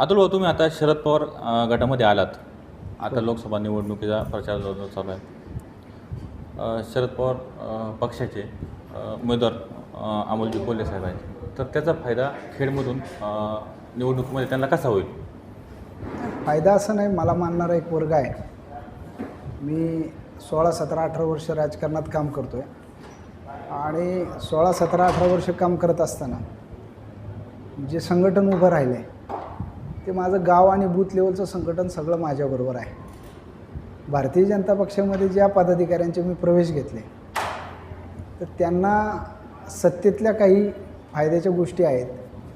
अतुल भाऊ तुम्ही आता शरद पवार गटामध्ये आलात. आता लोकसभा निवडणुकीचा प्रचार चालू आहे. शरद पवार पक्षाचे उमेदवार अमोलजी कोल्हे साहेब आहेत. तर त्याचा फायदा खेडमधून निवडणुकीमध्ये त्यांना कसा होईल? फायदा असं नाही मला मानणारा एक वर्ग आहे. मी सोळा सतरा अठरा वर्ष राजकारणात काम करतो आहे आणि सोळा सतरा अठरा वर्ष काम करत असताना जे संघटन उभं राहिलं आहे ते माझं गाव आणि बूथ लेवलचं संघटन सगळं माझ्याबरोबर आहे. भारतीय जनता पक्षामध्ये ज्या पदाधिकाऱ्यांचे मी प्रवेश घेतले तर त्यांना सत्तेतल्या काही फायद्याच्या गोष्टी आहेत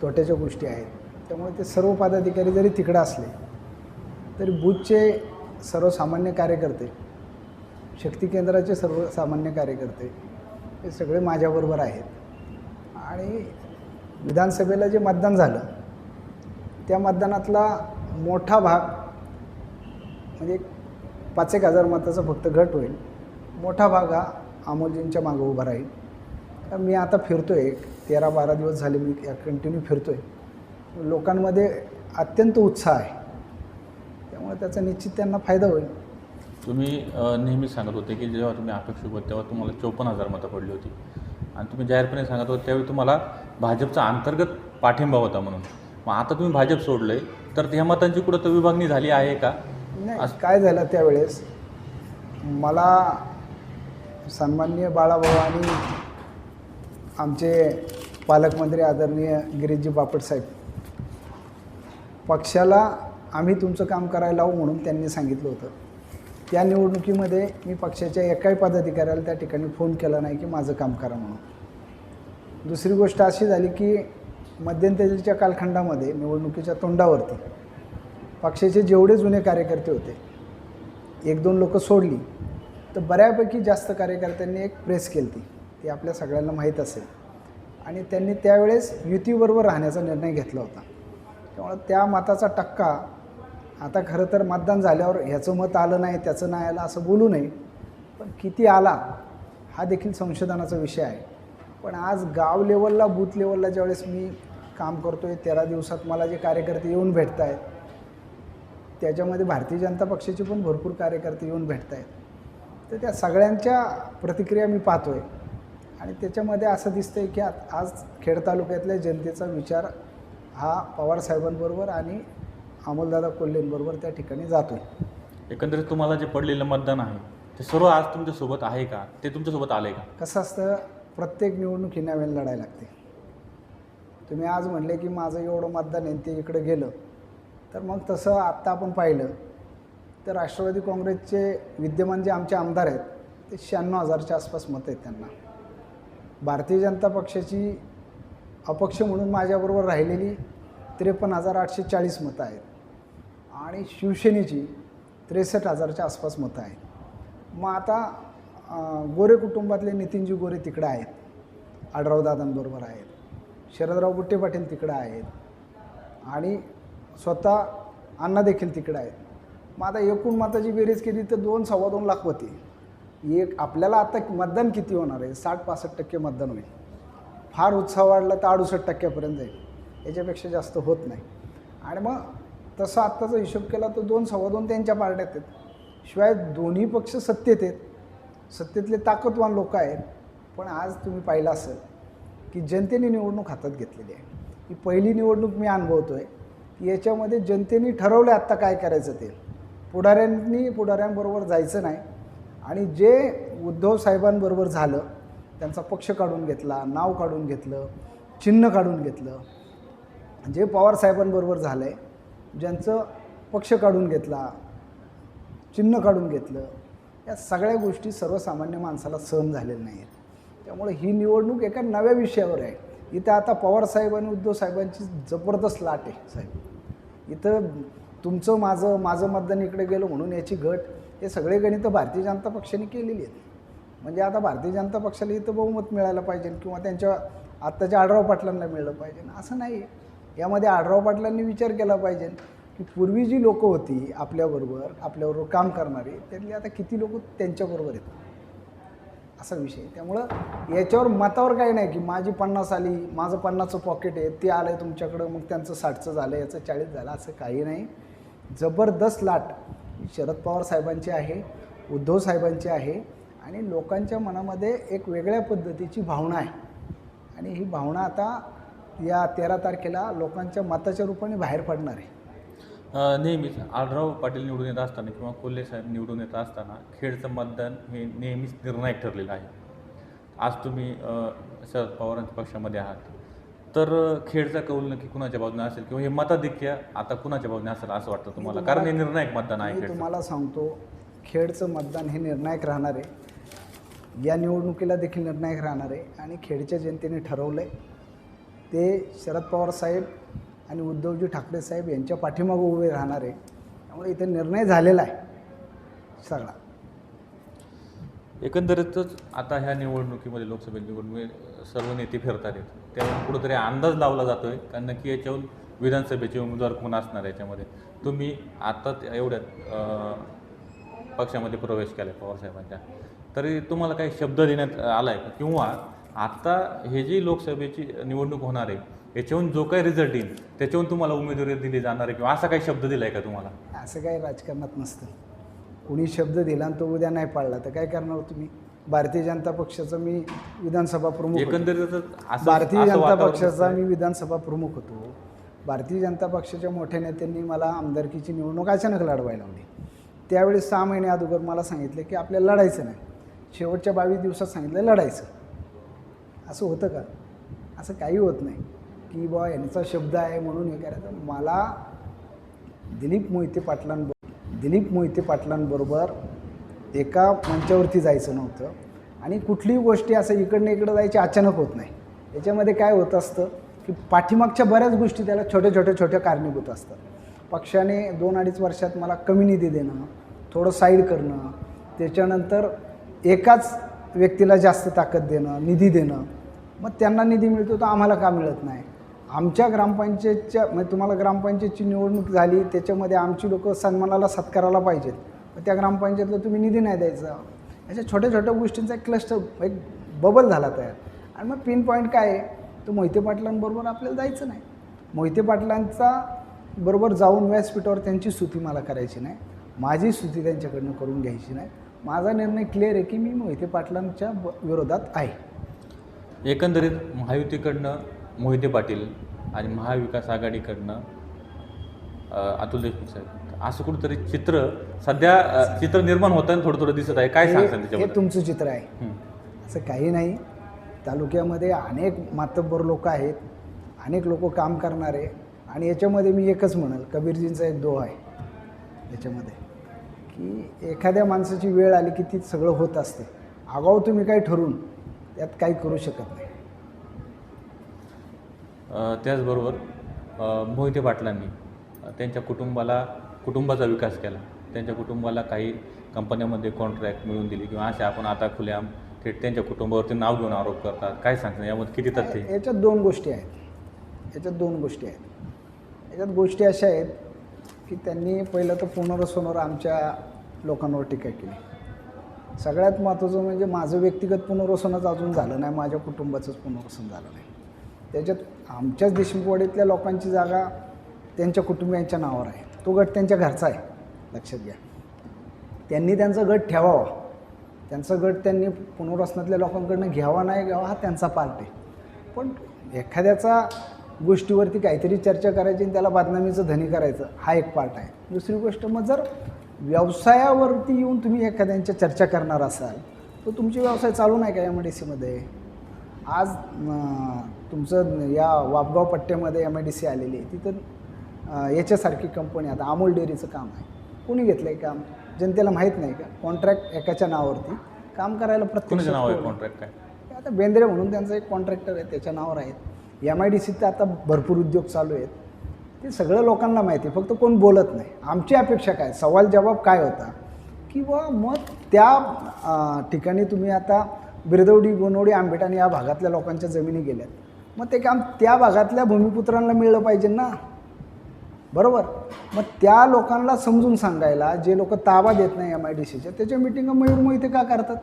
तोट्याच्या गोष्टी आहेत. त्यामुळे ते सर्व पदाधिकारी जरी तिकडे असले तरी बूथचे सर्वसामान्य कार्यकर्ते शक्ती केंद्राचे सर्वसामान्य कार्यकर्ते हे सगळे माझ्याबरोबर आहेत. आणि विधानसभेला जे मतदान झालं त्या मतदानातला मोठा भाग म्हणजे पाच एक हजार मताचा फक्त घट होईल मोठा भाग हा अमोलजींच्या मागं उभा राहील. तर मी आता फिरतो आहे एक तेरा बारा दिवस झाले मी कंटिन्यू फिरतो आहे लोकांमध्ये अत्यंत उत्साह आहे. त्यामुळे त्याचा निश्चित त्यांना फायदा होईल. तुम्ही नेहमी सांगत होते की जेव्हा तुम्ही अपेक्षित होते तेव्हा तुम्हाला चोपन्न हजार मतं पडली होती. आणि तुम्ही जाहीरपणे सांगत होते त्यावेळी तुम्हाला भाजपचा अंतर्गत पाठिंबा होता म्हणून. मग आता तुम्ही भाजप सोडलं आहे तर ह्या मतांची कुठं तर विभागणी झाली आहे का? नाही काय झालं त्यावेळेस? मला सन्माननीय बाळाभाऊ आणि आमचे पालकमंत्री आदरणीय गिरीशजी बापट साहेब. पक्षाला आम्ही तुमचं काम करायला लावू म्हणून त्यांनी सांगितलं होतं. त्या निवडणुकीमध्ये मी पक्षाच्या एकाही पदाधिकाऱ्याला त्या ठिकाणी फोन केला नाही की माझं काम करा म्हणून. दुसरी गोष्ट अशी झाली की मध्यंतरीच्या कालखंडामध्ये निवडणुकीच्या तोंडावरती पक्षाचे जेवढे जुने कार्यकर्ते होते एक दोन लोक सोडली तर बऱ्यापैकी जास्त कार्यकर्त्यांनी एक प्रेस केली ती ती आपल्या सगळ्यांना माहीत असेल. आणि त्यांनी त्यावेळेस युतीबरोबर राहण्याचा निर्णय घेतला होता. त्यामुळं त्या मताचा टक्का आता खरं तर मतदान झाल्यावर ह्याचं मत आलं नाही त्याचं नाही आलं असं बोलू नये पण किती आला हा देखील संशोधनाचा विषय आहे. पण आज गाव लेवलला बूथ लेवलला ज्यावेळेस मी काम करतो आहे तेरा दिवसात मला जे कार्यकर्ते येऊन भेटत आहेत त्याच्यामध्ये भारतीय जनता पक्षाचे पण भरपूर कार्यकर्ते येऊन भेटत आहेत तर त्या सगळ्यांच्या प्रतिक्रिया मी पाहतो आहे आणि त्याच्यामध्ये असं दिसतं आहे की आज खेड तालुक्यातल्या जनतेचा विचार हा पवारसाहेबांबरोबर आणि अमोलदादा कोल्हेंबरोबर त्या ठिकाणी जातो आहे एकंदरीत तुम्हाला जे पडलेलं मतदान आहे ते सर्व आज तुमच्यासोबत आहे का? ते तुमच्यासोबत आलं आहे का? कसं असतं प्रत्येक निवडणूक ही नव्याने लढायला लागते. तुम्ही आज म्हणले की माझं एवढं मतदान आहे ते इकडं गेलं. तर मग तसं आत्ता आपण पाहिलं तर राष्ट्रवादी काँग्रेसचे विद्यमान जे आमचे आमदार आहेत ते शहाण्णव हजारच्या आसपास मतं आहेत त्यांना. भारतीय जनता पक्षाची अपक्ष म्हणून माझ्याबरोबर राहिलेली त्रेपन्न हजार आठशे चाळीस मतं आहेत. आणि शिवसेनेची त्रेसष्ट हजारच्या आसपास मतं आहेत. मग आता गोरे कुटुंबातले नितीनजी गोरे तिकडं आहेत. आढरावदादांबरोबर आहेत. शरदराव बुट्टे पाटील तिकडं आहेत. आणि स्वतः अण्णा देखील तिकडं आहेत. मग आता एकूण मताची बेरीज केली तर दोन सव्वा दोन लाख होती. एक आपल्याला आता मतदान किती होणार आहे? साठ पासष्ट टक्के मतदान होईल. फार उत्साह वाढला तर अडुसष्ट टक्क्यापर्यंत जाईल. याच्यापेक्षा जास्त होत नाही. आणि मग तसं आत्ताचा हिशोब केला तर दोन सव्वा दोन त्यांच्या पार्ट्यात आहेत. शिवाय दोन्ही पक्ष सत्तेत आहेत. सत्तेतले ताकदवान लोक आहेत. पण आज तुम्ही पाहिलं असेल की जनतेने निवडणूक हातात घेतलेली आहे. ही पहिली निवडणूक मी अनुभवतो आहे की याच्यामध्ये जनतेने ठरवलं आत्ता काय करायचं ते. पुढाऱ्यांनी पुढाऱ्यांबरोबर जायचं नाही. आणि जे उद्धव साहेबांबरोबर झालं त्यांचा पक्ष काढून घेतला नाव काढून घेतलं चिन्ह काढून घेतलं जे पवार साहेबांबरोबर झालं आहे ज्यांचं पक्ष काढून घेतला चिन्ह काढून घेतलं या सगळ्या गोष्टी सर्वसामान्य माणसाला सहन झालेल्या नाही आहेत त्यामुळे ही निवडणूक एका नव्या विषयावर आहे. इथं आता पवार साहेब आणि उद्धव साहेबांची जबरदस्त लाट आहे साहेब. इथं तुमचं माझं माझं मतदान इकडे गेलं म्हणून याची घट हे सगळे गणितं भारतीय जनता पक्षाने केलेली आहेत. म्हणजे आता भारतीय जनता पक्षाला इथं बहुमत मिळायला पाहिजे किंवा त्यांच्या आत्ताच्या आढराव पाटलांना मिळलं पाहिजे. असं नाही. यामध्ये आढराव पाटलांनी विचार केला पाहिजे की पूर्वी जी लोकं होती आपल्याबरोबर आपल्याबरोबर काम करणारी त्यातली आता किती लोक त्यांच्याबरोबर आहेत? असा विषय. आहे. त्यामुळं याच्यावर मतावर काही नाही की माझी पन्नास आली माझं पन्नासचं पॉकेट आहे ते आलं आहे तुमच्याकडं मग त्यांचं साठचं झालं याचं चाळीस झालं असं काही नाही. जबरदस्त लाट शरद पवार साहेबांची आहे उद्धव साहेबांची आहे आणि लोकांच्या मनामध्ये एक वेगळ्या पद्धतीची भावना आहे. आणि ही भावना आता या तेरा तारखेला लोकांच्या मताच्या रूपाने बाहेर पडणार आहे. नेहमीच आढराव पाटील निवडून येत असताना किंवा कोल्हे साहेब निवडून येत असताना खेडचं मतदान हे नेहमीच निर्णायक ठरलेलं आहे. आज तुम्ही शरद पवारांच्या पक्षामध्ये आहात. तर अ, खेडचा कौल नक्की कुणाच्या बाजूने असेल किंवा हे मताधिक्य आता कुणाच्या बाजूने असेल असं वाटतं तुम्हाला? कारण हे निर्णायक मतदान आहे तुम्हाला सांगतो खेडचं मतदान हे निर्णायक राहणार आहे. या निवडणुकीला देखील निर्णायक राहणार आहे आणि खेडच्या जनतेने ठरवलं आहे ते शरद पवार साहेब आणि उद्धवजी ठाकरे साहेब यांच्या पाठीमागं उभे राहणार. आहे त्यामुळे इथे निर्णय झालेला आहे सगळा. एकंदरीतच आता ह्या निवडणुकीमध्ये लोकसभा निवडणुकीत सर्व नेते फिरतात आहेत त्यामुळे कुठंतरी अंदाज लावला जातो आहे कारण नक्की याच्यावर विधानसभेचे उमेदवार कोण असणार याच्यामध्ये? तुम्ही आता त्या एवढ्यात पक्षामध्ये प्रवेश केला आहे पवारसाहेबांच्या तरी तुम्हाला काही शब्द देण्यात आला आहे किंवा आत्ता हे जी लोकसभेची निवडणूक होणार आहे याच्याहून जो काही रिझल्ट येईल त्याच्याहून तुम्हाला उमेदवारी दिली जाणार आहे किंवा असा काही शब्द दिला आहे का तुम्हाला? असं काही राजकारणात नसतं. कुणी शब्द दिला आणि तो उद्या नाही पाळला तर काय करणार तुम्ही? भारतीय जनता पक्षाचा मी विधानसभा प्रमुख असं भारतीय असं जनता वातावरण पक्षाचा दिसतंय. मी विधानसभा प्रमुख होतो. भारतीय जनता पक्षाच्या मोठ्या नेत्यांनी मला आमदारकीची निवडणूक अचानक लढवायला लावली. त्यावेळी सहा महिने अगोदर मला सांगितले की आपल्याला लढायचं नाही. शेवटच्या बावीस दिवसात सांगितलं लढायचं. असं होतं का? असं काही होत नाही. की बा यांचा शब्द आहे म्हणून हे करायचं. मला दिलीप मोहिते पाटलांबरोबर दिलीप मोहिते पाटलांबरोबर एका मंचावरती जायचं नव्हतं. आणि कुठलीही गोष्टी असं इकडनं इकडं जायची अचानक होत नाही. याच्यामध्ये काय होत असतं की पाठीमागच्या बऱ्याच गोष्टी त्याला छोट्या छोट्या छोट्या कारणीभूत असतात. पक्षाने दोन अडीच वर्षात मला कमी निधी देणं थोडं साईड करणं त्याच्यानंतर एकाच व्यक्तीला जास्त ताकद देणं निधी देणं. मग त्यांना निधी मिळतो तर आम्हाला का मिळत नाही? आमच्या ग्रामपंचायतच्या म्हणजे तुम्हाला ग्रामपंचायतची निवडणूक झाली त्याच्यामध्ये आमची लोक सन्मानाला सत्काराला पाहिजेत. त्या ग्रामपंचायतला तुम्ही निधी नाही द्यायचा. अशा छोट्या छोट्या गोष्टींचा एक क्लस्टर एक बबल झाला तयार. आणि मग पिन पॉईंट काय आहे? तो मोहिते पाटलांबरोबर आपल्याला जायचं नाही. मोहिते पाटलांचा बरोबर जाऊन व्यासपीठावर त्यांची स्तुती मला करायची नाही. माझी स्तुती त्यांच्याकडनं करून घ्यायची नाही. माझा निर्णय क्लिअर आहे की मी मोहिते पाटलांच्या ब- विरोधात आहे. एकंदरीत महायुतीकडनं मोहिते पाटील आणि महाविकास आघाडीकडनं अतुल देशमुख साहेब. असं कुठंतरी चित्र सध्या चित्र निर्माण होताना थोडं थोडं दिसत आहे. काय हे सांगता हे तुमचं चित्र आहे. असं काही नाही. तालुक्यामध्ये अनेक मातब्बर लोक आहेत. अनेक लोक काम करणारे. आणि याच्यामध्ये मी एकच म्हणेल कबीरजींचा एक दोहा आहे. याच्यामध्ये की एखाद्या माणसाची वेळ आली की ती सगळं होत असते. आगाऊ तुम्ही काही ठरवून त्यात काही करू शकत नाही. त्याचबरोबर मोहिते पाटलांनी त्यांच्या कुटुंबाला कुटुंबाचा विकास केला. त्यांच्या कुटुंबाला काही कंपन्यांमध्ये कॉन्ट्रॅक्ट मिळवून दिली किंवा असे आपण आता खुलेआम थेट त्यांच्या कुटुंबावरती नाव घेऊन आरोप करतात. काय सांगतात यामध्ये किती तथ्य? याच्यात दोन गोष्टी आहेत. याच्यात दोन गोष्टी आहेत. याच्यात गोष्टी अशा आहेत की त्यांनी पहिलं तर पुनर्वसनावर आमच्या लोकांवर टीका केली. सगळ्यात महत्त्वाचं म्हणजे माझं व्यक्तिगत पुनर्वसनच अजून झालं नाही माझ्या कुटुंबाचंच पुनर्वसन झालं नाही. त्याच्यात आमच्याच देशमुखवाडीतल्या लोकांची जागा त्यांच्या कुटुंबियांच्या नावावर आहे. तो गट त्यांच्या घरचा आहे. लक्षात घ्या. त्यांनी त्यांचा गट ठेवावा. त्यांचा गट त्यांनी पुनर्वसनातल्या लोकांकडनं घ्यावा नाही घ्यावा हा त्यांचा पार्ट आहे. पण एखाद्याचा गोष्टीवरती काहीतरी चर्चा करायची आणि त्याला बदनामीचं धनी करायचं हा एक पार्ट आहे. दुसरी गोष्ट मग जर व्यवसायावरती येऊन तुम्ही एखाद्यांच्या चर्चा करणार असाल तर तुमचे व्यवसाय चालू नाही का एम डी सीमध्ये आज तुमचं या वापगाव पट्ट्यामध्ये एम आय डी सी आलेली आहे. तिथं याच्यासारखी कंपनी आता अमोल डेअरीचं काम आहे. कोणी घेतलं आहे काम? जनतेला माहीत नाही का? कॉन्ट्रॅक्ट एकाच्या नावावरती. काम करायला प्रत्येक कुणाचं नाव आहे कॉन्ट्रॅक्ट काय? आता बेंद्रे म्हणून त्यांचा एक कॉन्ट्रॅक्टर आहे. त्याच्या नावावर आहेत. एम आय डी सीत आता भरपूर उद्योग चालू आहेत. ते सगळं लोकांना माहिती आहे. फक्त कोण बोलत नाही. आमची अपेक्षा काय? सवाल जबाब काय होता? की मग त्या ठिकाणी तुम्ही आता बिरदवडी गोनवडी आंबेटाणी या भागातल्या लोकांच्या जमिनी गेल्यात. मग ते काम त्या भागातल्या भूमिपुत्रांना मिळलं पाहिजे ना? बरोबर? मग त्या लोकांना समजून सांगायला जे लोक ताबा देत नाही एम आय डी सीच्या त्याच्या मिटिंगा मयूर मोहिते का करतात?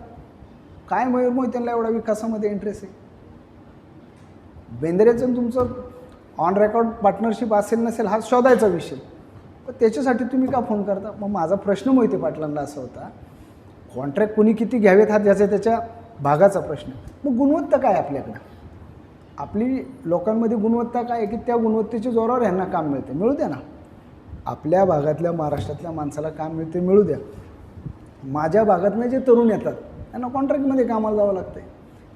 काय मयूर मोहित्यांना एवढा विकासामध्ये इंटरेस्ट आहे? बेंद्रेचं तुमचं ऑन रेकॉर्ड पार्टनरशिप असेल नसेल हा शोधायचा विषय. पण त्याच्यासाठी तुम्ही का फोन करता? मग माझा प्रश्न मोहिते पाटलांना असा होता कॉन्ट्रॅक्ट कुणी किती घ्यावेत हा ज्याच्या त्याच्या भागाचा प्रश्न. मग गुणवत्ता काय आपल्याकडं? आपली लोकांमध्ये गुणवत्ता काय आहे की त्या गुणवत्तेच्या जोरावर यांना काम मिळते मिळू द्या ना. आपल्या भागातल्या महाराष्ट्रातल्या माणसाला काम मिळते मिळू द्या. माझ्या भागातनं जे तरुण येतात त्यांना कॉन्ट्रॅक्टमध्ये कामाला जावं लागतं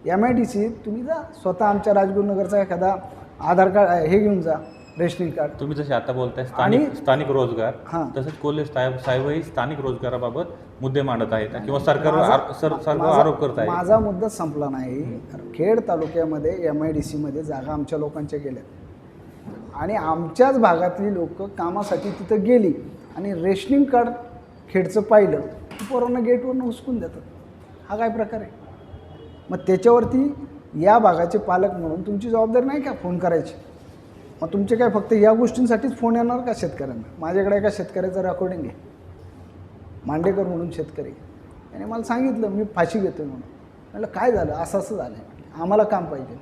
एम आय डी सी तुम्ही जा स्वतः आमच्या राजगुरुनगरचा एखादा आधार कार्ड हे घेऊन जा रेशनिंग कार्ड. तुम्ही जसे आता बोलताय स्थानिक स्थानिक रोजगार हां. तसंच कोल्हे साहेब साहेबही स्थानिक रोजगाराबाबत मुद्दे मांडत आहेत किंवा सरकारवर सर सरकारवर आरोप करत आहे माझा मुद्दा संपला नाही. खेड तालुक्यामध्ये एम आय डी सीमध्ये जागा आमच्या लोकांच्या गेल्या आणि आमच्याच भागातली लोक कामासाठी तिथं गेली आणि रेशनिंग कार्ड खेडचं पाहिलं की पोरांना गेटवरनं हुसकून देतात. हा काय प्रकार आहे? मग त्याच्यावरती या भागाचे पालक म्हणून तुमची जबाबदारी नाही का फोन करायची? मग तुमचे काय फक्त या गोष्टींसाठीच फोन येणार का शेतकऱ्यांना? माझ्याकडे एका शेतकऱ्याचं रेकॉर्डिंग आहे. मांडेकर म्हणून शेतकरी. त्याने मला सांगितलं मी फाशी घेतो म्हणून. म्हटलं काय झालं? असं असं झालं आहे आम्हाला काम पाहिजे.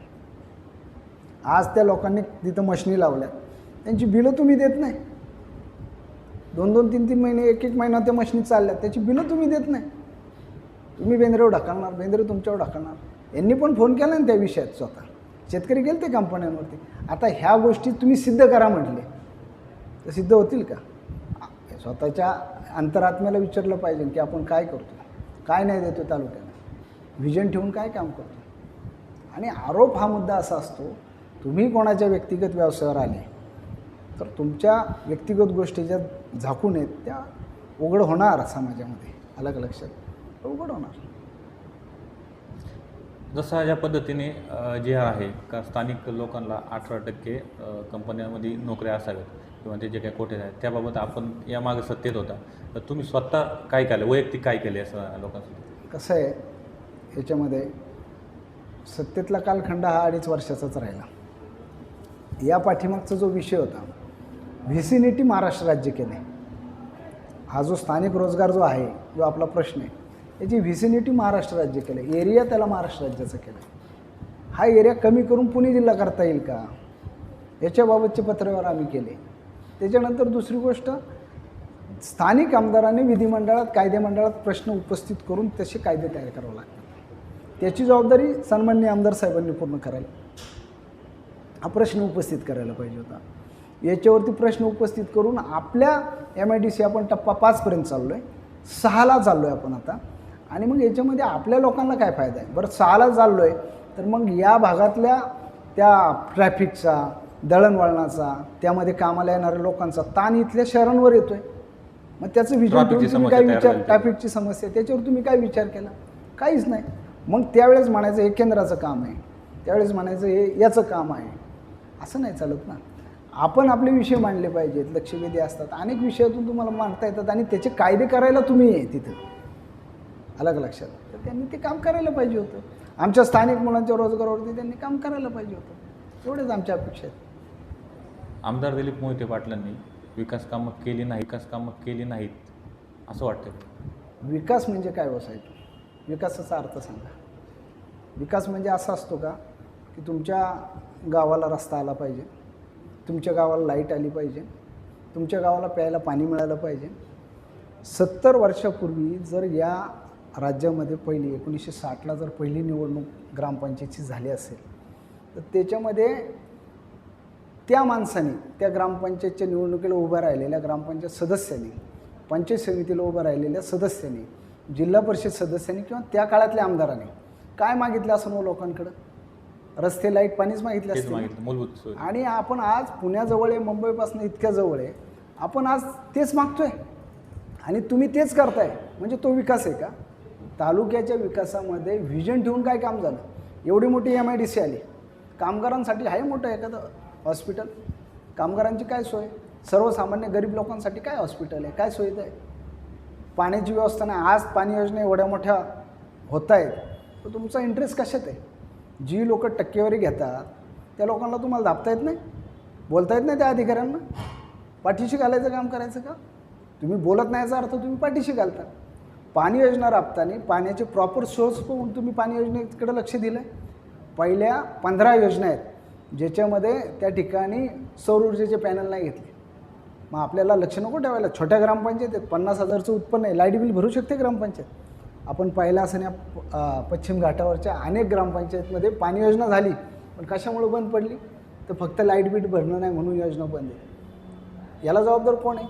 आज त्या लोकांनी तिथं मशनी लावल्या. त्यांची बिलं तुम्ही देत नाही. दोन दोन तीन तीन महिने एक एक महिना त्या मशनी चालल्या. त्याची बिलं तुम्ही देत नाही. तुम्ही बेंद्रेवर ढकलणार बेंद्रे तुमच्यावर ढकलणार. यांनी पण फोन केला ना त्या विषयात स्वतः. शेतकरी गेले ते कंपन्यांवरती. आता ह्या गोष्टी तुम्ही सिद्ध करा म्हटले. तर सिद्ध होतील का? स्वतःच्या अंतरात्म्याला विचारलं पाहिजे की आपण काय करतो? काय नाही देतो तालुक्याला? व्हिजन ठेवून काय काम करतो? आणि आरोप हा मुद्दा असा असतो तुम्ही कोणाच्या व्यक्तिगत व्यवसायावर आले तर तुमच्या व्यक्तिगत गोष्टी ज्या झाकून आहेत त्या उघड होणार समाजामध्ये. अलग लक्षात. उघड होणार. जसं ज्या पद्धतीने जे आहे का स्थानिक लोकांना अठरा टक्के कंपन्यांमध्ये नोकऱ्या असाव्यात. किंवा ते जे काही कोठे आहेत त्याबाबत आपण यामागे सत्तेत होता. तर तुम्ही स्वतः काय केलं? वैयक्तिक काय केले असं लोकांसाठी? कसं आहे याच्यामध्ये सत्तेतला कालखंड हा अडीच वर्षाचाच राहिला. या पाठीमागचा जो विषय होता व्हिसिनिटी महाराष्ट्र राज्य केले. हा जो स्थानिक रोजगार जो आहे जो आपला प्रश्न आहे याची व्हिसिनिटी महाराष्ट्र राज्य केलं एरिया त्याला महाराष्ट्र राज्याचा केला. हा एरिया कमी करून पुणे जिल्हा करता येईल का? याच्याबाबतचे पत्रव्यवहार आम्ही केले. त्याच्यानंतर दुसरी गोष्ट स्थानिक आमदारांनी विधिमंडळात कायदेमंडळात प्रश्न उपस्थित करून तसे कायदे तयार करावे लागतात. त्याची जबाबदारी सन्मान्य आमदार साहेबांनी पूर्ण करायला. हा प्रश्न उपस्थित करायला पाहिजे होता. याच्यावरती प्रश्न उपस्थित करून आपल्या एम आय डी सी आपण टप्पा पाचपर्यंत चाललो आहे सहाला चाललो आहे आपण आता. आणि मग याच्यामध्ये आपल्या लोकांना काय फायदा आहे? बरं सहाला चाललो आहे तर मग या भागातल्या त्या ट्रॅफिकचा दळणवळणाचा त्यामध्ये कामाला येणाऱ्या लोकांचा ताण इथल्या शहरांवर येतोय. मग त्याचं विजन तुम्ही काय विचार. ट्रॅफिकची समस्या त्याच्यावर तुम्ही काय विचार केला? काहीच नाही. मग त्यावेळेस म्हणायचं हे केंद्राचं काम आहे. त्यावेळेस म्हणायचं हे याचं काम आहे. असं नाही चालत ना. आपण आपले विषय मांडले पाहिजेत. लक्षवेधी असतात. अनेक विषयातून तुम्हाला मांडता येतात आणि त्याचे कायदे करायला तुम्ही आहे तिथं. अलग लक्षात. तर त्यांनी ते काम करायला पाहिजे होतं. आमच्या स्थानिक मुलांच्या रोजगारावरती त्यांनी काम करायला पाहिजे होतं. एवढेच आमच्या अपेक्षा आहेत. आमदार दिलीप मोहिते पाटलांनी विकास कामं केली नाही विकास कामं केली नाहीत असं वाटतं विकास म्हणजे काय हो साहेब? विकासाचा अर्थ सांगा. विकास म्हणजे असा असतो का की तुमच्या गावाला रस्ता आला पाहिजे तुमच्या गावाला लाइट आली पाहिजे तुमच्या गावाला प्यायला पाणी मिळालं पाहिजे. सत्तर वर्षापूर्वी जर या राज्यामध्ये पहिली एकोणीसशे साठला जर पहिली निवडणूक ग्रामपंचायतची झाली असेल तर त्याच्यामध्ये त्या माणसाने त्या ग्रामपंचायतच्या निवडणुकीला उभ्या राहिलेल्या ग्रामपंचायत सदस्यांनी पंचायत समितीला उभं राहिलेल्या सदस्यांनी जिल्हा परिषद सदस्यांनी किंवा त्या काळातल्या आमदारांनी काय मागितलं असं मग लोकांकडं? रस्ते लाइट पाणीच मागितलं सोय. आणि आपण आज पुण्याजवळ आहे मुंबईपासून इतक्या जवळ आहे आपण आज तेच मागतोय. आणि तुम्ही तेच करताय म्हणजे तो विकास आहे का? तालुक्याच्या विकासामध्ये व्हिजन ठेवून काय काम झालं? एवढी मोठी एम आय डी सी आली. कामगारांसाठी आहे मोठं एखादं हॉस्पिटल? कामगारांची काय सोय? सर्वसामान्य गरीब लोकांसाठी काय हॉस्पिटल आहे? काय सोयीचं आहे पाण्याची व्यवस्था नाही. आज पाणी योजना एवढ्या मोठ्या होत आहेत तर तुमचा इंटरेस्ट कशात आहे? जी लोक टक्केवारी घेतात त्या लोकांना तुम्हाला दाबता येत नाही? बोलता येत नाही त्या अधिकाऱ्यांना? पाठीशी घालायचं काम करायचं का? तुम्ही बोलत नाही याचा अर्थ तुम्ही पाठीशी घालता. पाणी योजना राबताना पाण्याचे प्रॉपर सोर्स पाहून तुम्ही पाणी योजनेकडे लक्ष दिलं पहिल्या पंधरा योजना आहेत. ज्याच्यामध्ये त्या ठिकाणी सौर ऊर्जेचे पॅनल नाही घेतले. मग आपल्याला लक्ष नको ठेवायला. छोट्या ग्रामपंचायतीत पन्नास हजारचं उत्पन्न आहे. लाइट बिल भरू शकते ग्रामपंचायत. आपण पहिला असं या पश्चिम घाटावरच्या अनेक ग्रामपंचायतमध्ये पाणी योजना झाली पण कशामुळे बंद पडली? तर फक्त लाइट बिल भरणं नाही म्हणून योजना बंद आहे. याला जबाबदार कोण आहे?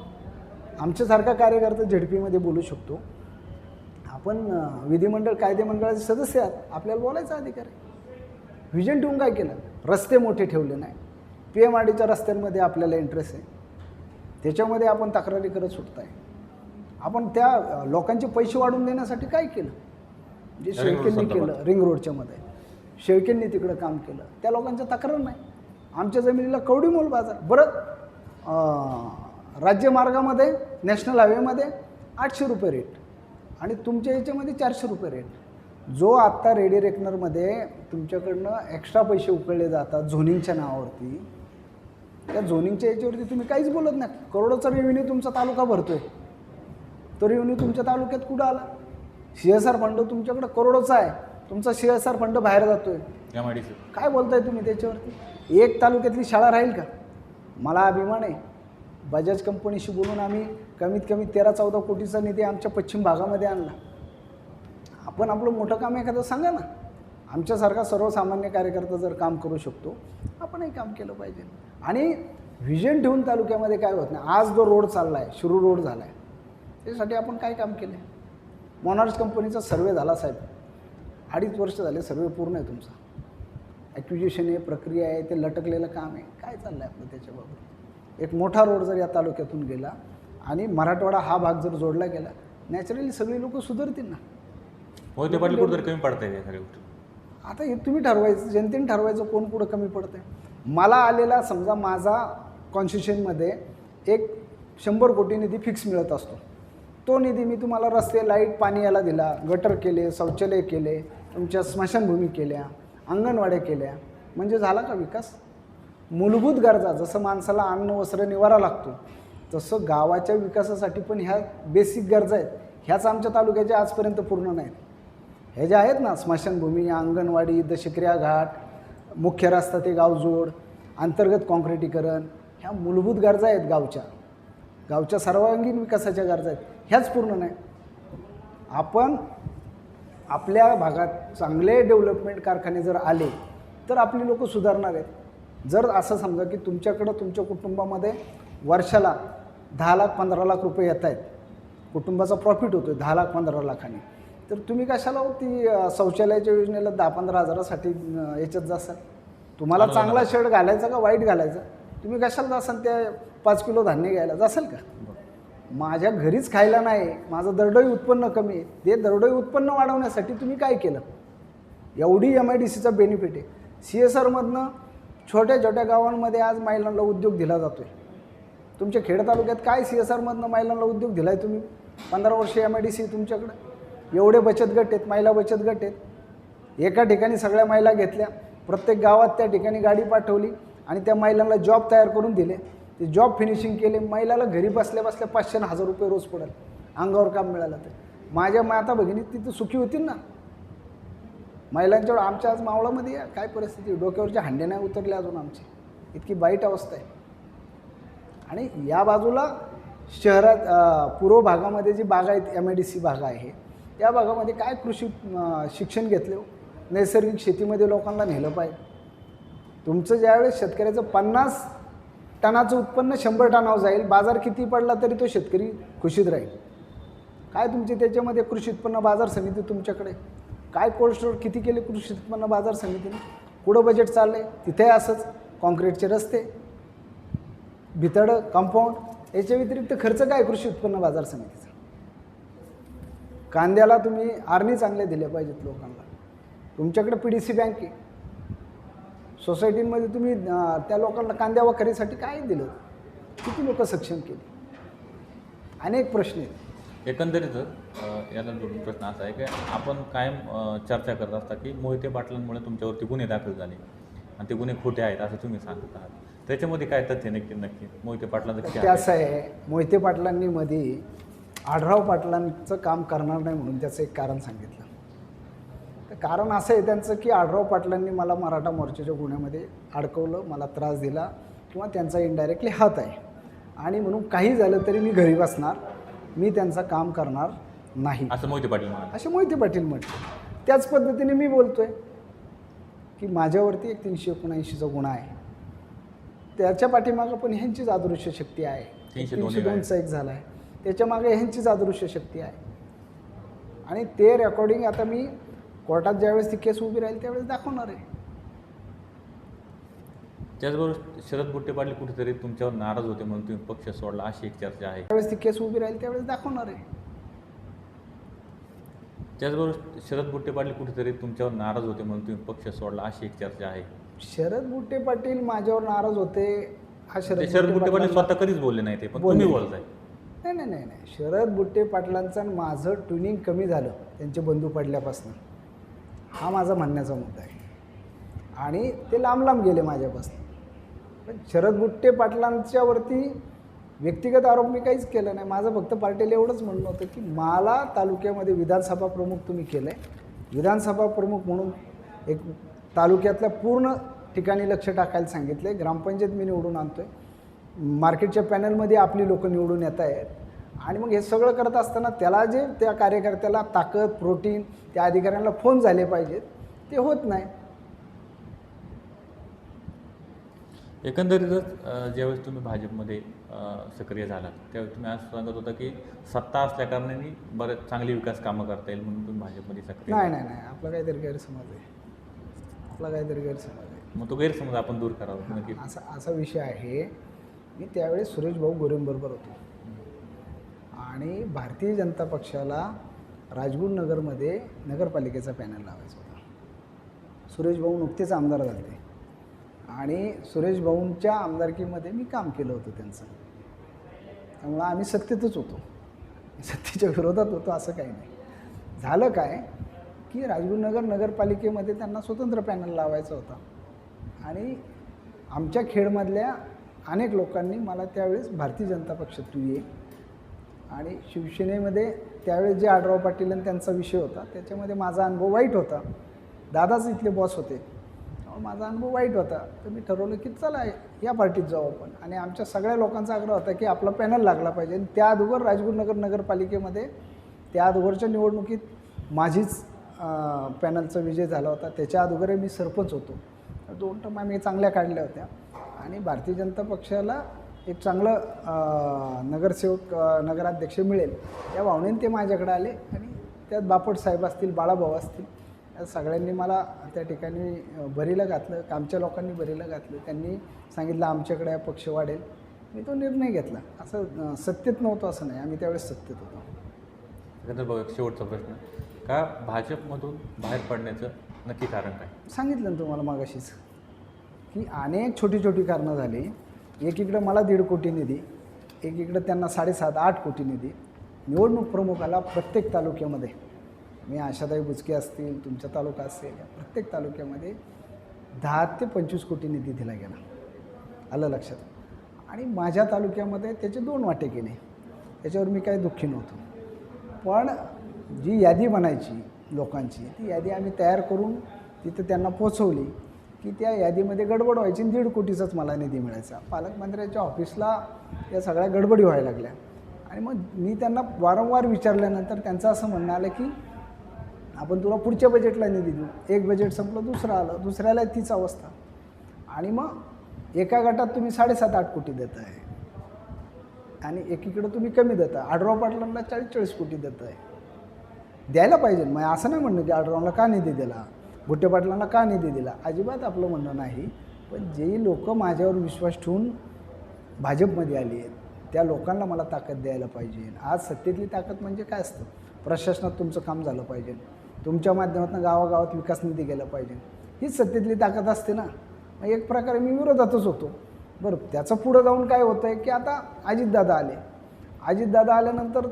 आमच्यासारखा कार्यकर्ता झेडपीमध्ये बोलू शकतो. आपण विधिमंडळ कायदेमंडळाचे सदस्य आहात. आपल्याला बोलायचा अधिकार आहे. व्हिजन ठेवून काय केलं? रस्ते मोठे ठेवले नाही. पी एम आर डीच्या रस्त्यांमध्ये आपल्याला इंटरेस्ट आहे. त्याच्यामध्ये आपण तक्रारी करत सुटताय. आपण त्या लोकांचे पैसे वाढवून देण्यासाठी काय केलं? जे शेळकेंनी. केलं रिंग रोडच्या मध्ये. शेळकेंनी तिकडं काम केलं. त्या लोकांच्या तक्रार नाही. आमच्या जमिनीला कवडी मोल बाजार. बरं राज्यमार्गामध्ये नॅशनल हायवेमध्ये आठशे रुपये रेट आणि तुमच्या याच्यामध्ये चारशे रुपये रेट जो आत्ता रेडी रेकनरमध्ये तुमच्याकडनं एक्स्ट्रा पैसे उकळले जातात झोनिंगच्या नावावरती त्या झोनिंगच्या याच्यावरती तुम्ही काहीच बोलत नाही. करोडोचा रेव्हेन्यू तुमचा तालुका भरतोय. तो रेव्हेन्यू तुमच्या तालुक्यात कुठं आला? सी एस आर फंड तुमच्याकडं करोडोचा आहे. तुमचा सी एस आर फंड बाहेर जातोय. काय बोलताय तुम्ही त्याच्यावरती? एक तालुक्यातली शाळा राहील का? मला अभिमान आहे. बजाज कंपनीशी बोलून आम्ही कमीत कमी तेरा चौदा कोटीचा निधी आमच्या पश्चिम भागामध्ये आणला. आपण आपलं मोठं काम एखादं सांगा ना. आमच्यासारखा सर्वसामान्य कार्यकर्ता जर काम करू शकतो आपणही काम केलं पाहिजे. आणि व्हिजन ठेवून तालुक्यामध्ये काय होत नाही आज जो रोड चालला आहे शुरू रोड झाला आहे त्यासाठी आपण काय काम केलं आहे मॉनार्स कंपनीचा सर्वे झाला साहेब. अडीच वर्ष झाले सर्वे पूर्ण आहे तुमचा. ॲक्विजिशन आहे प्रक्रिया आहे ते लटकलेलं काम आहे. काय चाललं आहे आपलं त्याच्याबाबत? एक मोठा रोड जर या तालुक्यातून गेला आणि मराठवाडा हा भाग जर जोडला गेला नॅचरली सगळी लोक सुधारतील ना. मोहिते पाटील कुठेतरी कमी पडताय या सगळ्या गोष्टी. आता हे तुम्ही ठरवायचं जनतेने ठरवायचं कोण कुठं कमी पडतंय. मला आलेला समजा माझा कॉन्स्टिट्युशनमध्ये एक शंभर कोटी निधी फिक्स मिळत असतो. तो निधी मी तुम्हाला रस्ते लाइट पाणी याला दिला गटर केले शौचालय केले तुमच्या स्मशानभूमी केल्या अंगणवाड्या केल्या. म्हणजे झाला का विकास? मूलभूत गरजा जसं माणसाला अन्न वस्त्र निवारा लागतो तसं गावाच्या विकासासाठी पण ह्या बेसिक गरजा आहेत. ह्याच आमच्या तालुक्याच्या आजपर्यंत पूर्ण नाहीत. हे जे आहेत ना स्मशानभूमी अंगणवाडी दशक्रिया घाट मुख्य रस्ता ते गावजोड अंतर्गत काँक्रिटीकरण ह्या मूलभूत गरजा आहेत गावच्या. गावच्या सर्वांगीण विकासाच्या गरजा आहेत. ह्याच पूर्ण नाही. आपण आपल्या भागात चांगले डेव्हलपमेंट कारखाने जर आले तर आपली लोक सुधारणार आहेत. जर असं समजा की तुमच्याकडं तुमच्या कुटुंबामध्ये वर्षाला दहा लाख पंधरा लाख रुपये येत आहेत. कुटुंबाचा प्रॉफिट होतो आहे दहा लाख पंधरा लाखाने. तर तुम्ही कशाला हो ती अं, शौचालयाच्या योजनेला दहा पंधरा हजारासाठी अं, याच्यात जासाल तुम्हाला. चांगला शर्ट घालायचा का वाईट घालायचा? तुम्ही कशाला जासाल त्या पाच किलो धान्य घ्यायला? जासाल का? माझ्या घरीच खायला नाही माझं दरडोई उत्पन्न कमी आहे. ते दरडोई उत्पन्न वाढवण्यासाठी तुम्ही काय केलं? एवढी एम आय डी सीचा बेनिफिट आहे. सी एस आरमधनं छोट्या छोट्या गावांमध्ये आज महिलांना उद्योग दिला जातो आहे तुमच्या खेड तालुक्यात काय सी एस आरमधनं महिलांना उद्योग दिला आहे तुम्ही? पंधरा वर्ष एम आय डी सी तुमच्याकडं. एवढे बचत गट आहेत महिला बचत गट आहेत. एका ठिकाणी सगळ्या महिला घेतल्या. प्रत्येक गावात त्या ठिकाणी गाडी पाठवली आणि त्या महिलांना जॉब तयार करून दिले. ते जॉब फिनिशिंग केले. महिलाला घरी बसल्या बसल्या पाचशे आणि हजार रुपये रोज पडेल. अंगावर काम मिळालं तर. माझ्या माता भगिनी तिथं सुखी होतील ना? महिलांच्या आमच्या आज मावळामध्ये या, काय परिस्थिती? डोक्यावरच्या हांडे नाही उतरले अजून आमची. इतकी वाईट अवस्था आहे. आणि या बाजूला शहरात पूर्व भागामध्ये जी बागा आहेत एम आय डी सी बागा आहे त्या भागामध्ये काय कृषी शिक्षण घेतले हो? नैसर्गिक शेतीमध्ये लोकांना नेलं पाहिजे. तुमचं ज्यावेळेस शेतकऱ्याचं पन्नास टनाचं उत्पन्न शंभर टनावर जाईल बाजार किती पडला तरी तो शेतकरी खुशीत राहील. काय तुमचे त्याच्यामध्ये कृषी उत्पन्न बाजार समिती तुमच्याकडे? काय कोल्ड स्टोअर किती केले कृषी उत्पन्न बाजार समितीने? कुठं बजेट चाललं आहे तिथे असंच कॉन्क्रीटचे रस्ते भितडं कंपाऊंड याच्या व्यतिरिक्त खर्च काय कृषी उत्पन्न बाजार समितीचा? कांद्याला तुम्ही आरणी चांगले दिले पाहिजेत लोकांना. तुमच्याकडे पी डी सी बँक आहे. सोसायटीमध्ये तुम्ही त्या लोकांना कांद्या वखरीसाठी काय दिलं? किती लोक सक्षम केली? अनेक प्रश्न आहेत. एकंदरीत याला जोडून प्रश्न असा आहे की आपण कायम चर्चा करत असता की मोहिते पाटलांमुळे तुमच्यावरती गुन्हे दाखल झाले. आणि ते गुन्हे खोटे आहेत असं तुम्ही सांगत आहात. त्याच्यामध्ये काय तथ्य नक्की नक्की? मोहिते पाटलांचं असं आहे मोहिते पाटलांनी मध्ये आढराव पाटलांचं काम करणार नाही म्हणून त्याचं एक कारण सांगितलं. तर कारण असं आहे त्यांचं की आढराव पाटलांनी मला मराठा मोर्चाच्या गुन्ह्यामध्ये अडकवलं मला त्रास दिला किंवा त्यांचा इनडायरेक्टली हात आहे. आणि म्हणून काही झालं तरी मी घरी बसणार मी त्यांचं काम करणार नाही. असं मोहिते पाटील असे मोहिते पाटील म्हटले त्याच पद्धतीने मी बोलतोय की माझ्यावरती एक तीनशे एकोणऐंशीचा गुन्हा आहे. त्याच्या पाठीमागं पण ह्यांचीच अदृश्य शक्ती आहे. तीनशे. दोनचा एक झाला आहे त्याच्यामागे ह्यांचीच अदृश्य शक्ती आहे. आणि ते रेकॉर्डिंग आता मी कोर्टात ज्यावेळेस ती केस उभी राहील त्यावेळेस दाखवणार आहे. त्याचबरोबर शरद बुट्टे पाटील कुठेतरी तुमच्यावर नाराज होते म्हणून तुम्ही पक्ष सोडला अशी एक चर्चा आहे. त्यावेळेस ती केस उभी राहील त्यावेळेस दाखवणार आहे. त्याचबरोबर शरद बुट्टे पाटील कुठेतरी तुमच्यावर नाराज होते म्हणून तुम्ही पक्ष सोडला अशी एक चर्चा आहे. शरद बुट्टे पाटील माझ्यावर नाराज होते हा शरद शरद बुट्टे पाटील स्वतः कधीच बोलले नाही ते पण. तुम्ही बोलताय. नाही नाही नाही नाही. शरद बुट्टे पाटलांचं आणि माझं ट्युनिंग कमी झालं त्यांचे बंधू पडल्यापासून. हा माझा म्हणण्याचा मुद्दा आहे. आणि ते लांब लांब गेले माझ्यापासून. पण शरद बुट्टे पाटलांच्यावरती व्यक्तिगत आरोप मी काहीच केलं नाही. माझं फक्त पार्टीला एवढंच म्हणणं होतं की मला तालुक्यामध्ये विधानसभा प्रमुख तुम्ही केलं आहे विधानसभा प्रमुख म्हणून एक तालुक्यातल्या पूर्ण ठिकाणी लक्ष टाकायला सांगितलं आहे ग्रामपंचायत मी निवडून आणतो आहे मार्केटच्या पॅनलमध्ये आपली लोकं निवडून येत आहेत. आणि मग हे सगळं करत असताना त्याला जे त्या कार्यकर्त्याला ताकद प्रोटीन त्या अधिकाऱ्यांना फोन झाले पाहिजेत. ते होत नाही. एकंदरीतच ज्यावेळेस तुम्ही भाजपमध्ये सक्रिय झालात त्यावेळेस तुम्ही असं सांगत होता की सत्ता असल्या कारणाने बरेच चांगली विकास कामं करता येईल म्हणून तुम्ही भाजपमध्ये सक्रिय नाही नाही नाही. आपला काहीतरी गैरसमज आहे. आपला काहीतरी गैरसमज आहे. मग तो गैरसमज आपण दूर करावा नक्की असा असा विषय आहे. मी त्यावेळेस सुरेश भाऊ गोरेंबरोबर होतो. आणि भारतीय जनता पक्षाला राजगुरुनगरमध्ये नगरपालिकेचा पॅनल लावायचा होता. सुरेश भाऊ नुकतेच आमदार झाले. आणि सुरेश भाऊंच्या आमदारकीमध्ये मी काम केलं होतं त्यांचं. त्यामुळं आम्ही सत्तेतच होतो. सत्तेच्या विरोधात होतो असं काही नाही. झालं काय की राजगुरुनगर नगरपालिकेमध्ये त्यांना स्वतंत्र पॅनल लावायचा होता. आणि आमच्या खेडमधल्या अनेक लोकांनी मला त्यावेळेस भारतीय जनता पक्षात तू ये. आणि शिवसेनेमध्ये त्यावेळेस जे आढराव पाटील आणि त्यांचा विषय होता त्याच्यामध्ये माझा अनुभव वाईट होता. दादाच इथले बॉस होते. माझा अनुभव वाईट होता. तर मी ठरवलं की चला या पार्टीत जाऊ आपण. आणि आमच्या सगळ्या लोकांचा आग्रह होता की आपला पॅनल लागला पाहिजे. आणि त्या अगोदर राजगुरुनगर नगरपालिकेमध्ये त्या अगोदरच्या निवडणुकीत माझीच पॅनलचा विजय झाला होता. त्याच्या अगोदर मी सरपंच होतो. तर दोन टर्म आम्ही चांगल्या काढल्या होत्या. आणि भारतीय जनता पक्षाला एक चांगलं नगरसेवक नगराध्यक्ष मिळेल. या भावनेने ते माझ्याकडे आले आणि त्यात बापट साहेब असतील बाळाभाऊ असतील या सगळ्यांनी मला त्या ठिकाणी अं, बरीला घातलं. आमच्या लोकांनी बरीला घातलं. त्यांनी सांगितलं आमच्याकडे हा पक्ष वाढेल. मी तो निर्णय घेतला. असं सत्तेत नव्हतं असं नाही. आम्ही त्यावेळेस सत्तेत होतो. बघा शेवटचा प्रश्न. का भाजपमधून बाहेर पडण्याचं नक्की कारण काय? सांगितलं ना तुम्हाला मागाशीच. की अनेक छोटी छोटी कारणं झाली. एकीकडं मला दीड कोटी निधी एकीकडं त्यांना साडेसात आठ कोटी निधी. निवडणूक प्रमुखाला प्रत्येक तालुक्यामध्ये मी आशाताई बुचके असतील तुमचा तालुका असेल या प्रत्येक तालुक्यामध्ये दहा ते पंचवीस कोटी निधी दिला गेला. आलं लक्षात? आणि माझ्या तालुक्यामध्ये त्याचे दोन वाटे केले. त्याच्यावर मी काही दुःखी नव्हतो. पण जी यादी बनायची लोकांची ती यादी आम्ही तयार करून तिथं त्यांना पोचवली की त्या यादीमध्ये गडबड व्हायची आणि दीड कोटीचाच मला निधी मिळायचा. पालकमंत्र्याच्या ऑफिसला या सगळ्या गडबडी व्हायला लागल्या. आणि मग मी त्यांना वारंवार विचारल्यानंतर त्यांचं असं म्हणणं आलं की आपण तुला पुढच्या बजेटला निधी देऊ. एक बजेट संपलं दुसरं आलं. दुसऱ्याला तीच अवस्था. आणि मग एका गटात तुम्ही साडेसात आठ कोटी देत आहे. आणि एकीकडं तुम्ही कमी देता आडरॉ पाटलांना चाळीस चाळीस कोटी देत आहे. द्यायला पाहिजे. मग असं नाही म्हणणं की आढरावला का निधी दिला? गुट्टेपाटलांना का निधी दिला? अजिबात आपलं म्हणणं नाही. पण जे लोक माझ्यावर विश्वास ठेवून भाजपमध्ये आली आहेत त्या लोकांना मला ताकद द्यायला पाहिजे. आज सत्तेतली ताकद म्हणजे काय असतं? प्रशासनात तुमचं काम झालं पाहिजे. तुमच्या माध्यमातून गावागावात विकास निधी गेला पाहिजे. हीच सत्तेतली ताकद असते ना. मग एक प्रकारे मी विरोधातच होतो. बरं त्याचं पुढं जाऊन काय होतं आहे की आता अजितदादा आले. अजितदादा आल्यानंतर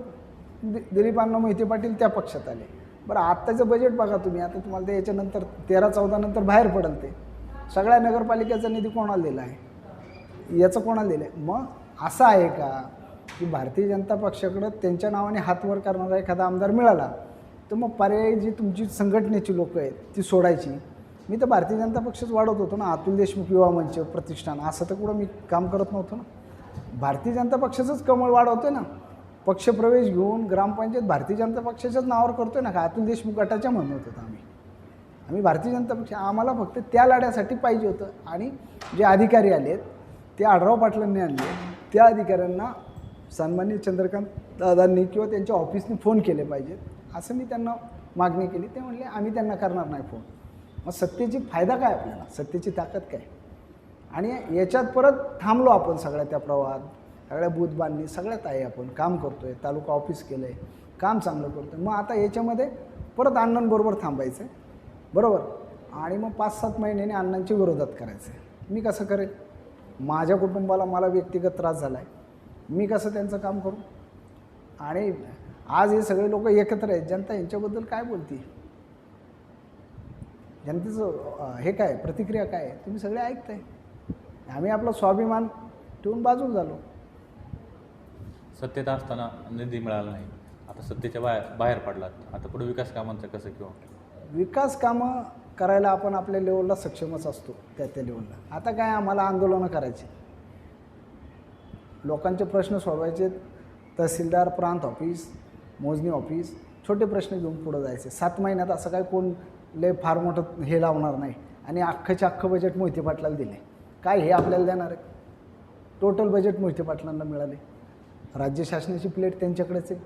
दि दिलीपांना मोहिते पाटील त्या पक्षात आले. बरं आत्ताचं बजेट बघा तुम्ही. आता तुम्हाला ते याच्यानंतर तेरा चौदा नंतर बाहेर पडेल ते. सगळ्या नगरपालिकेचा निधी कोणाला दिला आहे? याचं कोणाला दिलं आहे मग असं आहे का की भारतीय जनता पक्षाकडं त्यांच्या नावाने हातवर करणारा एखादा आमदार मिळाला तर मग पर्यायी जी तुमची संघटनेची लोकं आहेत ती सोडायची. मी तर भारतीय जनता पक्षच वाढवत होतो ना अतुल देशमुख युवा मंच प्रतिष्ठान. असं तर कुठं मी काम करत नव्हतो ना. भारतीय जनता पक्षाचंच कमळ वाढवतोय ना. पक्षप्रवेश घेऊन ग्रामपंचायत भारतीय जनता पक्षाच्याच नावावर करतोय ना का? अतुल देशमुख गटाच्या म्हणत होतो आम्ही. आम्ही भारतीय जनता पक्ष आम्हाला फक्त त्या लढ्यासाठी पाहिजे होतं. आणि जे अधिकारी आलेत ते आढराव पाटलांनी आणले. त्या अधिकाऱ्यांना सन्मान्य चंद्रकांत दादांनी किंवा त्यांच्या ऑफिसने फोन केले पाहिजेत. असं मी त्यांना मागणी केली. ते म्हणले आम्ही त्यांना करणार नाही फोन. मग सत्तेची फायदा काय आपल्याला? सत्तेची ताकद काय? आणि याच्यात परत थांबलो आपण सगळ्या त्या प्रवाहात. सगळ्या बूथ बांधणी सगळ्यात आहे आपण काम करतो आहे तालुका ऑफिस केलं आहे काम चांगलं करतो आहे मग आता याच्यामध्ये परत अण्णांबरोबर थांबायचं आहे बरोबर? आणि मग पाच सात महिन्याने अण्णांच्या विरोधात करायचं आहे मी कसं करेन? माझ्या कुटुंबाला मला व्यक्तिगत त्रास झाला आहे मी कसं त्यांचं काम करू? आणि आज हे सगळे लोक एकत्र आहेत. जनता यांच्याबद्दल काय बोलते? जनतेचं हे काय? प्रतिक्रिया काय? आहे? तुम्ही सगळे ऐकताय. आम्ही आपला स्वाभिमान ठेवून बाजूला झालो. सत्तेत असताना निधी मिळाला नाही. आता सत्तेच्या बाहेर बाहेर पडलात. आता पुढे विकास कामांचं कसं किंवा? विकास कामं करायला आपण आपल्या लेवलला सक्षमच असतो त्या त्या लेवलला आता काय आम्हाला आंदोलनं करायची? लोकांचे प्रश्न सोडवायचे तहसीलदार प्रांत ऑफिस मोजणी ऑफिस छोटे प्रश्न घेऊन पुढं जायचे. सात महिन्यात असं काय कोण लय फार मोठं हे लावणार नाही. आणि अख्खंच्या अख्खं बजेट मोहिते पाटलाला दिले काय हे आपल्याला देणार आहे? टोटल बजेट मोहिते पाटलांना मिळाले. राज्य शासनाची प्लेट त्यांच्याकडेच आहे.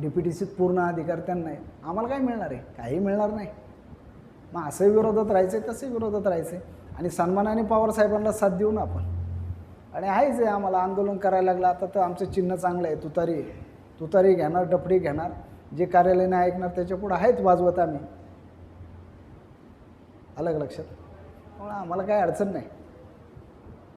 डी पी टी सीत पूर्ण अधिकार त्यांना आहे. आम्हाला काय मिळणार आहे? काही मिळणार नाही. मग असंही विरोधात राहायचं आहे तसंही विरोधात राहायचं आहे आणि सन्मानाने पवार साहेबांना साथ देऊ ना आपण. आणि आहेच आहे आम्हाला आंदोलन करायला लागलं. आता तर आमचं चिन्ह चांगलं आहे. तुतारी तुतारी घेणार डपडी घेणार. जे कार्यालयाने ऐकणार त्याच्या पुढं आहेच वाजवत आम्ही. अलग लक्षात? त्यामुळे आम्हाला काय अडचण नाही.